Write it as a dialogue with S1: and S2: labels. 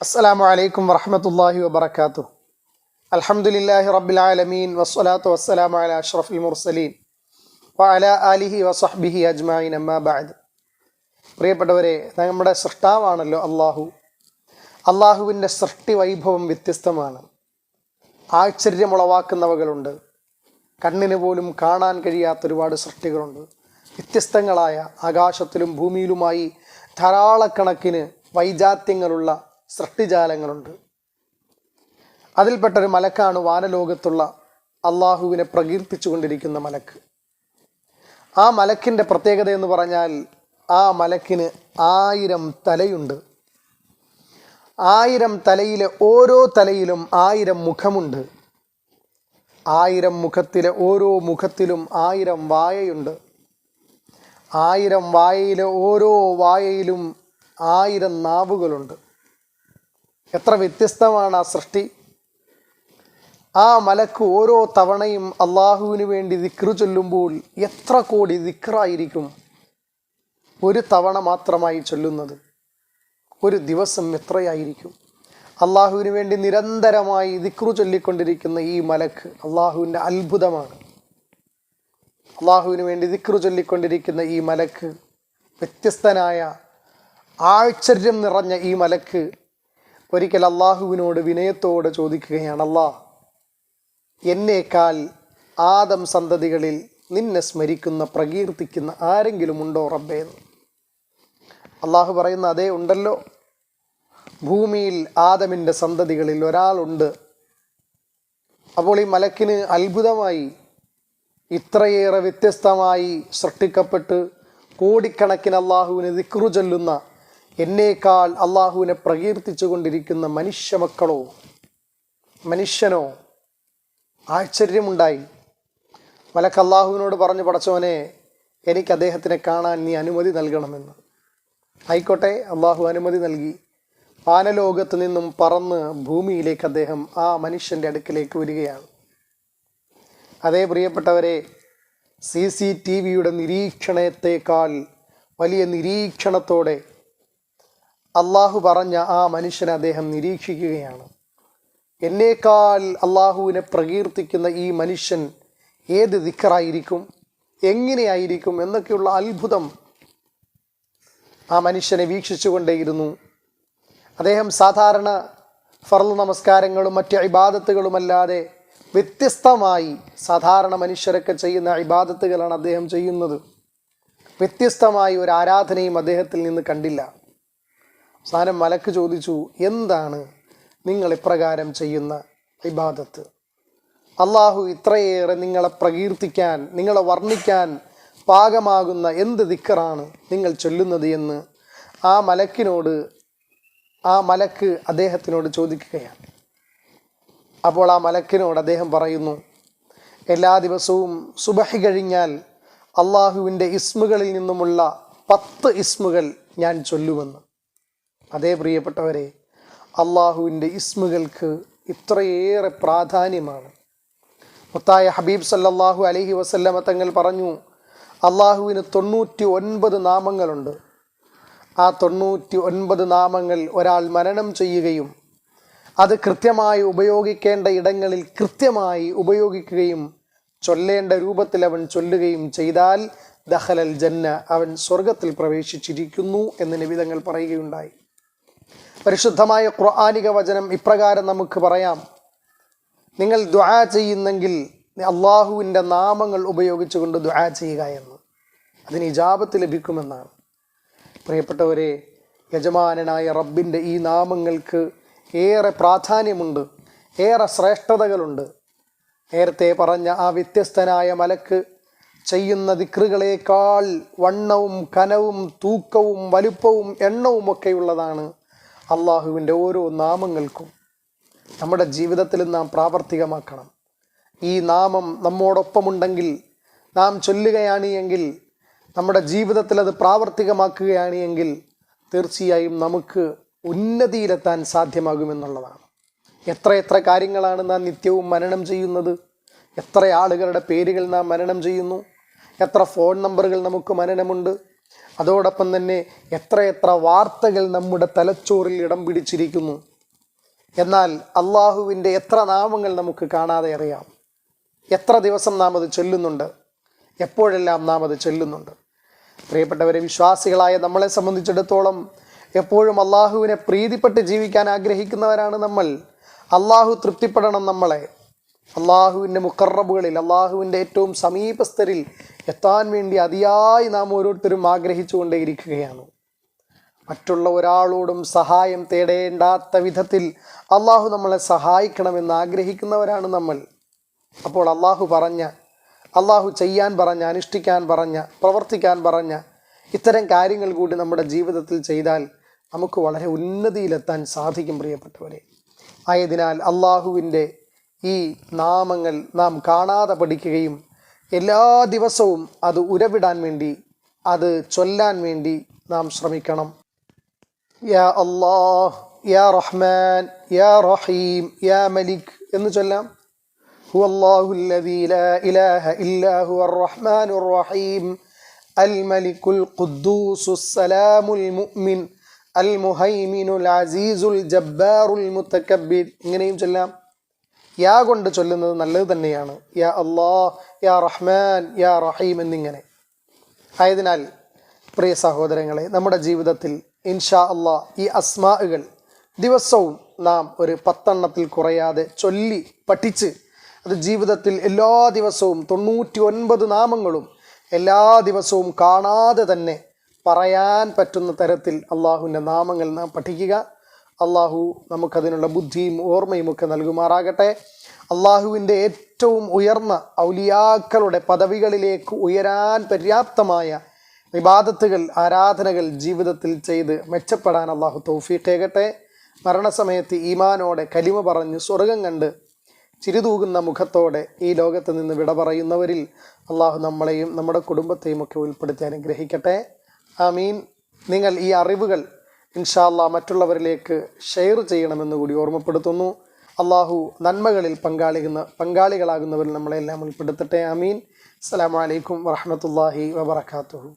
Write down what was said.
S1: അസ്സലാമു അലൈക്കും വറഹമത്തല്ലാഹി വബർക്കാത്തു അലഹമുല്ലാഹി റബ്ബിൽ ആലമീൻ. വസ്സലാത്തു വസ്സലാമു അല അഷ്റഫിൽ മുർസലീൻ. വഅല ആലിഹി വസഹ്ബിഹി അജ്മായിൻ അമ്മാബാദ് പ്രിയപ്പെട്ടവരെ നമ്മുടെ സൃഷ്ടാവാണല്ലോ അള്ളാഹു അള്ളാഹുവിന്റെ സൃഷ്ടി വൈഭവം വ്യത്യസ്തമാണ്. ആശ്ചര്യമുളവാക്കുന്നവകളുണ്ട്. കണ്ണിന് പോലും കാണാൻ കഴിയാത്ത ഒരുപാട് സൃഷ്ടികളുണ്ട്. വ്യത്യസ്തങ്ങളായ ആകാശത്തിലും ഭൂമിയിലുമായി ധാരാളക്കണക്കിന് വൈജാത്യങ്ങളുള്ള സൃഷ്ടിജാലങ്ങളുണ്ട്. അതിൽപ്പെട്ടൊരു മലക്കാണ് വാനലോകത്തുള്ള അള്ളാഹുവിനെ പ്രകീർത്തിച്ചു കൊണ്ടിരിക്കുന്ന മലക്ക്. ആ മലക്കിന്റെ പ്രത്യേകത എന്ന് പറഞ്ഞാൽ ആ മലക്കിന് ആയിരം തലയുണ്ട്. ആയിരം തലയിലെ ഓരോ തലയിലും ആയിരം മുഖമുണ്ട്. ആയിരം മുഖത്തിലെ ഓരോ മുഖത്തിലും ആയിരം വായയുണ്ട്. ആയിരം വായയിലെ ഓരോ വായയിലും ആയിരം നാവുകളുണ്ട്. എത്ര വ്യത്യസ്തമാണ് ആ സൃഷ്ടി. ആ മലക്ക് ഓരോ തവണയും അള്ളാഹുവിന് വേണ്ടി ദിക്റ് ചൊല്ലുമ്പോൾ എത്ര കോടി ദിക്റായിരിക്കും ഒരു തവണ മാത്രമായി ചൊല്ലുന്നത്. ഒരു ദിവസം എത്രയായിരിക്കും. അള്ളാഹുവിന് വേണ്ടി നിരന്തരമായി ദിക്റു ചൊല്ലിക്കൊണ്ടിരിക്കുന്ന ഈ മലക്ക് അള്ളാഹുവിന്റെ അത്ഭുതമാണ്. അള്ളാഹുവിന് വേണ്ടി ദിക്റു ചൊല്ലിക്കൊണ്ടിരിക്കുന്ന ഈ മലക്ക് വ്യത്യസ്തനായ ആശ്ചര്യം നിറഞ്ഞ ഈ മലക്ക് ഒരിക്കൽ അള്ളാഹുവിനോട് വിനയത്തോടെ ചോദിക്കുകയാണ് അല്ലാ എന്നേക്കാൾ ആദം സന്തതികളിൽ നിന്നെ സ്മരിക്കുന്ന പ്രകീർത്തിക്കുന്ന ആരെങ്കിലും ഉണ്ടോ റബ്ബേ? എന്ന് അള്ളാഹു പറയുന്ന അതേ ഉണ്ടല്ലോ. ഭൂമിയിൽ ആദമിന്റെ സന്തതികളിൽ ഒരാളുണ്ട്. അപ്പോൾ ഈ മലക്കിന് അത്ഭുതമായി ഇത്രയേറെ വ്യത്യസ്തമായി സൃഷ്ടിക്കപ്പെട്ട് കോടിക്കണക്കിന് അള്ളാഹുവിന് ദിക്റു ചൊല്ലുന്ന എന്നേക്കാൾ അള്ളാഹുവിനെ പ്രകീർത്തിച്ചു കൊണ്ടിരിക്കുന്ന മനുഷ്യ മക്കളോ മനുഷ്യനോ ആശ്ചര്യമുണ്ടായി. മലക്ക് അള്ളാഹുവിനോട് പറഞ്ഞു പടച്ചവനെ എനിക്ക് അദ്ദേഹത്തിനെ കാണാൻ നീ അനുമതി നൽകണമെന്ന്. ആയിക്കോട്ടെ അള്ളാഹു അനുമതി നൽകി. വാനലോകത്ത് നിന്നും പറന്ന് ഭൂമിയിലേക്ക് അദ്ദേഹം ആ മനുഷ്യന്റെ അടുക്കിലേക്ക് വരികയാണ്. അതേ പ്രിയപ്പെട്ടവരെ സി സി ടി വിയുടെ നിരീക്ഷണത്തെക്കാൾ വലിയ നിരീക്ഷണത്തോടെ അള്ളാഹു പറഞ്ഞ ആ മനുഷ്യനെ അദ്ദേഹം നിരീക്ഷിക്കുകയാണ്. എന്നേക്കാൾ അള്ളാഹുവിനെ പ്രകീർത്തിക്കുന്ന ഈ മനുഷ്യൻ ഏത് ദിക്കറായിരിക്കും? എങ്ങനെയായിരിക്കും? എന്നൊക്കെയുള്ള അത്ഭുതം ആ മനുഷ്യനെ വീക്ഷിച്ചുകൊണ്ടേയിരുന്നു. അദ്ദേഹം സാധാരണ ഫർൾ നമസ്കാരങ്ങളും മറ്റ് ഇബാദത്തുകളുമല്ലാതെ വ്യത്യസ്തമായി സാധാരണ മനുഷ്യരൊക്കെ ചെയ്യുന്ന ഇബാദത്തുകളാണ് അദ്ദേഹം ചെയ്യുന്നത്. വ്യത്യസ്തമായി ഒരു ആരാധനയും അദ്ദേഹത്തിൽ നിന്ന് കണ്ടില്ല. അവസാനം മലക്ക് ചോദിച്ചു എന്താണ് നിങ്ങൾ ഇപ്രകാരം ചെയ്യുന്ന ഇബാദത്ത്? അള്ളാഹു ഇത്രയേറെ നിങ്ങളെ പ്രകീർത്തിക്കാൻ നിങ്ങളെ വർണിക്കാൻ പാകമാകുന്ന എന്ത് ദിക്കറാണ് നിങ്ങൾ ചൊല്ലുന്നത് എന്ന് ആ മലക്കിനോട് ആ മലക്ക് അദ്ദേഹത്തിനോട് ചോദിക്കുകയാണ്. അപ്പോൾ ആ മലക്കിനോട് അദ്ദേഹം പറയുന്നു എല്ലാ ദിവസവും സുബഹി കഴിഞ്ഞാൽ അള്ളാഹുവിന്റെ ഇസ്മുകളിൽ നിന്നുമുള്ള പത്ത് ഇസ്മുകൾ ഞാൻ ചൊല്ലുമെന്ന്. അതേ പ്രിയപ്പെട്ടവരെ അള്ളാഹുവിന്റെ ഇസ്മുകൾക്ക് ഇത്രയേറെ പ്രാധാന്യമാണ്. മുത്തായ ഹബീബ് സല്ലാഹു അലഹി വസല്ലമ തങ്ങൾ പറഞ്ഞു അള്ളാഹുവിന് തൊണ്ണൂറ്റി ഒൻപത് നാമങ്ങളുണ്ട്. ആ തൊണ്ണൂറ്റി ഒൻപത് നാമങ്ങൾ ഒരാൾ മരണം ചെയ്യുകയും അത് കൃത്യമായി ഉപയോഗിക്കേണ്ട ഇടങ്ങളിൽ കൃത്യമായി ഉപയോഗിക്കുകയും ചൊല്ലേണ്ട രൂപത്തിൽ അവൻ ചൊല്ലുകയും ചെയ്താൽ ദഹലൽ ജന്ന അവൻ സ്വർഗത്തിൽ പ്രവേശിച്ചിരിക്കുന്നു എന്ന് നിവിധങ്ങൾ പറയുകയുണ്ടായി. പരിശുദ്ധമായ ഖുർആാനിക വചനം ഇപ്രകാരം നമുക്ക് പറയാം. നിങ്ങൾ ദ്വാ ചെയ്യുന്നെങ്കിൽ അള്ളാഹുവിന്റെ നാമങ്ങൾ ഉപയോഗിച്ചുകൊണ്ട് ദ്വാ ചെയ്യുക എന്ന്. അതിന് ഇജാപത്ത് ലഭിക്കുമെന്നാണ്. പ്രിയപ്പെട്ടവരെ യജമാനനായ റബ്ബിന്റെ ഈ നാമങ്ങൾക്ക് ഏറെ പ്രാധാന്യമുണ്ട് ഏറെ ശ്രേഷ്ഠതകളുണ്ട്. നേരത്തെ പറഞ്ഞ ആ വ്യത്യസ്തനായ മലക്ക് ചെയ്യുന്ന ദിക്റുകളേക്കാൾ വണ്ണവും കനവും തൂക്കവും വലുപ്പവും എണ്ണവും ഒക്കെയുള്ളതാണ് അള്ളാഹുവിന്റെ ഓരോ നാമങ്ങൾക്കും നമ്മുടെ ജീവിതത്തിൽ നാം പ്രാവർത്തികമാക്കണം. ഈ നാമം നമ്മോടൊപ്പമുണ്ടെങ്കിൽ നാം ചൊല്ലുകയാണ് എങ്കിൽ നമ്മുടെ ജീവിതത്തിൽ അത് പ്രാവർത്തികമാക്കുകയാണ് എങ്കിൽ തീർച്ചയായും നമുക്ക് ഉന്നതിയിലെത്താൻ സാധ്യമാകുമെന്നുള്ളതാണ്. എത്ര എത്ര കാര്യങ്ങളാണ് നാം നിത്യവും മരണം ചെയ്യുന്നത്? എത്ര ആളുകളുടെ പേരുകൾ നാം മരണം ചെയ്യുന്നു? എത്ര ഫോൺ നമ്പറുകൾ നമുക്ക് മനനമുണ്ട്? അതോടൊപ്പം തന്നെ എത്രയെത്ര വാർത്തകൾ നമ്മുടെ തലച്ചോറിൽ ഇടം പിടിച്ചിരിക്കുന്നു. എന്നാൽ അള്ളാഹുവിന്റെ എത്ര നാമങ്ങൾ നമുക്ക് കാണാതെ അറിയാം. എത്ര ദിവസം നാം അത് ചൊല്ലുന്നുണ്ട്. എപ്പോഴെല്ലാം നാം അത് ചൊല്ലുന്നുണ്ട്. പ്രിയപ്പെട്ടവരെ വിശ്വാസികളായ നമ്മളെ സംബന്ധിച്ചിടത്തോളം എപ്പോഴും അള്ളാഹുവിനെ പ്രീതിപ്പെട്ട് ജീവിക്കാൻ ആഗ്രഹിക്കുന്നവരാണ് നമ്മൾ. അള്ളാഹു തൃപ്തിപ്പെടണം നമ്മളെ. അള്ളാഹുവിന്റെ മുക്കറബുകളിൽ അള്ളാഹുവിന്റെ ഏറ്റവും സമീപസ്ഥരിൽ എത്താൻ വേണ്ടി അതിയായി നാം ഓരോരുത്തരും ആഗ്രഹിച്ചുകൊണ്ടേയിരിക്കുകയാണ്. മറ്റുള്ള ഒരാളോടും സഹായം തേടേണ്ടാത്ത വിധത്തിൽ അള്ളാഹു നമ്മളെ സഹായിക്കണമെന്ന് ആഗ്രഹിക്കുന്നവരാണ് നമ്മൾ. അപ്പോൾ അള്ളാഹു പറഞ്ഞ അള്ളാഹു ചെയ്യാൻ പറഞ്ഞ അനുഷ്ഠിക്കാൻ പറഞ്ഞ പ്രവർത്തിക്കാൻ പറഞ്ഞ ഇത്തരം കാര്യങ്ങൾ കൂടി നമ്മുടെ ജീവിതത്തിൽ ചെയ്താൽ നമുക്ക് വളരെ ഉന്നതിയിലെത്താൻ സാധിക്കും പ്രിയപ്പെട്ടവരെ. ആയതിനാൽ അള്ളാഹുവിന്റെ ഈ നാമങ്ങൾ നാം കാണാതെ പഠിക്കുകയും എല്ലാ ദിവസവും അത് ഉരവിടാൻ വേണ്ടി അത് ചൊല്ലാൻ വേണ്ടി നാം ശ്രമിക്കണം യാ അല്ലാഹ് യാ റഹ്മാൻ യാ റഹീം യാ മലിക് എന്ന് ചൊല്ലാം هو الله الذي لا إله إلا هو الرحمن الرحيم الملك القدوس السلام المؤمن المهيمن العزيز الجبار المتكبر ഇങ്ങനെയും ചൊല്ലാം യാ കൊണ്ട് ചൊല്ലുന്നത് നല്ലത് തന്നെയാണ്. യാ അള്ളാ യാ റഹ്മാൻ യാ റഹീം എന്നിങ്ങനെ. ആയതിനാൽ പ്രിയ സഹോദരങ്ങളെ നമ്മുടെ ജീവിതത്തിൽ ഇൻഷാ അള്ളാ ഈ അസ്മാകൾ ദിവസവും നാം ഒരു പത്തെണ്ണത്തിൽ കുറയാതെ ചൊല്ലി പഠിച്ച് അത് ജീവിതത്തിൽ എല്ലാ ദിവസവും തൊണ്ണൂറ്റി ഒൻപത് നാമങ്ങളും എല്ലാ ദിവസവും കാണാതെ തന്നെ പറയാൻ പറ്റുന്ന തരത്തിൽ അള്ളാഹുവിന്റെ നാമങ്ങൾ നാം പഠിക്കുക. അള്ളാഹു നമുക്കതിനുള്ള ബുദ്ധിയും ഓർമ്മയും ഒക്കെ നൽകുമാറാകട്ടെ. അള്ളാഹുവിന്റെ ഏറ്റവും ഉയർന്ന ഔലിയാക്കളുടെ പദവികളിലേക്ക് ഉയരാൻ പര്യാപ്തമായ വിവാദത്തുകൾ ആരാധനകൾ ജീവിതത്തിൽ ചെയ്ത് മെച്ചപ്പെടാൻ അള്ളാഹു തൗഫീഖേകട്ടെ. മരണസമയത്ത് ഈമാനോടെ കലിമ പറഞ്ഞ് സ്വർഗം കണ്ട് ചിരിതൂകുന്ന മുഖത്തോടെ ഈ ലോകത്ത് നിന്ന് വിട പറയുന്നവരിൽ അള്ളാഹു നമ്മളെയും നമ്മുടെ കുടുംബത്തെയും ഒക്കെ ഉൾപ്പെടുത്തി അനുഗ്രഹിക്കട്ടെ. ആമീൻ. നിങ്ങൾ ഈ അറിവുകൾ ഇൻഷാല്ല മറ്റുള്ളവരിലേക്ക് ഷെയർ ചെയ്യണമെന്ന് കൂടി ഓർമ്മപ്പെടുത്തുന്നു. അള്ളാഹു നന്മകളിൽ പങ്കാളികുന്ന പങ്കാളികളാകുന്നവരിൽ നമ്മളെല്ലാം ഉൾപ്പെടുത്തട്ടെ. അമീൻ അസ്സലാമു അലൈക്കും വറഹമത്തല്ലാഹി വബർക്കാത്തു